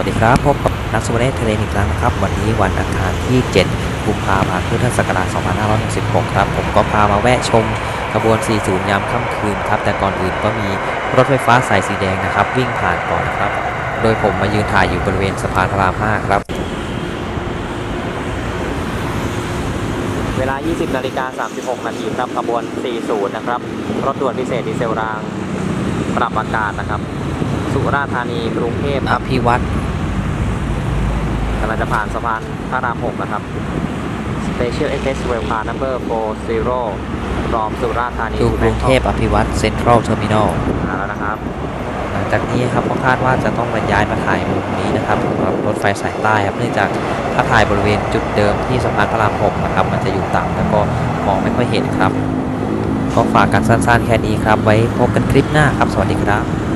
วัสดีครับ พบกับนักสวรรค์เทเลนอีกครั้งนะครับ วันนี้วันอังคารที่ 7 กุมภาพันธ์พุทธศักราช 2566 ครับ ผมก็พามาแวะชมขบวน 40 ยามค่ำคืนครับ แต่ก่อนอื่นก็มีรถไฟฟ้าสายสีแดงนะครับ วิ่งผ่านก่อนนะครับ โดยผมมายืนถ่ายอยู่บริเวณสะพานพระราม 5 ครับ เวลา 20 นาฬิกา 36 นาทีครับขบวน 40 นะครับ รถด่วนพิเศษดีเซลราง ปรับอากาศนะครับ สุราษฎร์ธานีกรุงเทพอภิวัตกำลังจะผ่านสะพานพระราม6นะครับ Special Express Rail Car Number 40 from สุราษฎร์ธานีดูกรุงเทพอภิวัตเซ็นทรัลเทอร์มินอลมาแล้วนะครับ หลังจากนี้ครับก็คาดว่าจะต้องบรรยายมาถ่ายมุมนี้นะครับสำหรับรถไฟสายใต้ครับเนื่องจากถ้าถ่ายบริเวณจุดเดิมที่สะพานพระราม6นะครับ มันจะอยู่ต่ำแล้วก็มองไม่ค่อยเห็นครับ ก็ฝากกันสั้นๆแค่นี้ครับ ไว้พบกันคลิปหน้าครับ สวัสดีครับ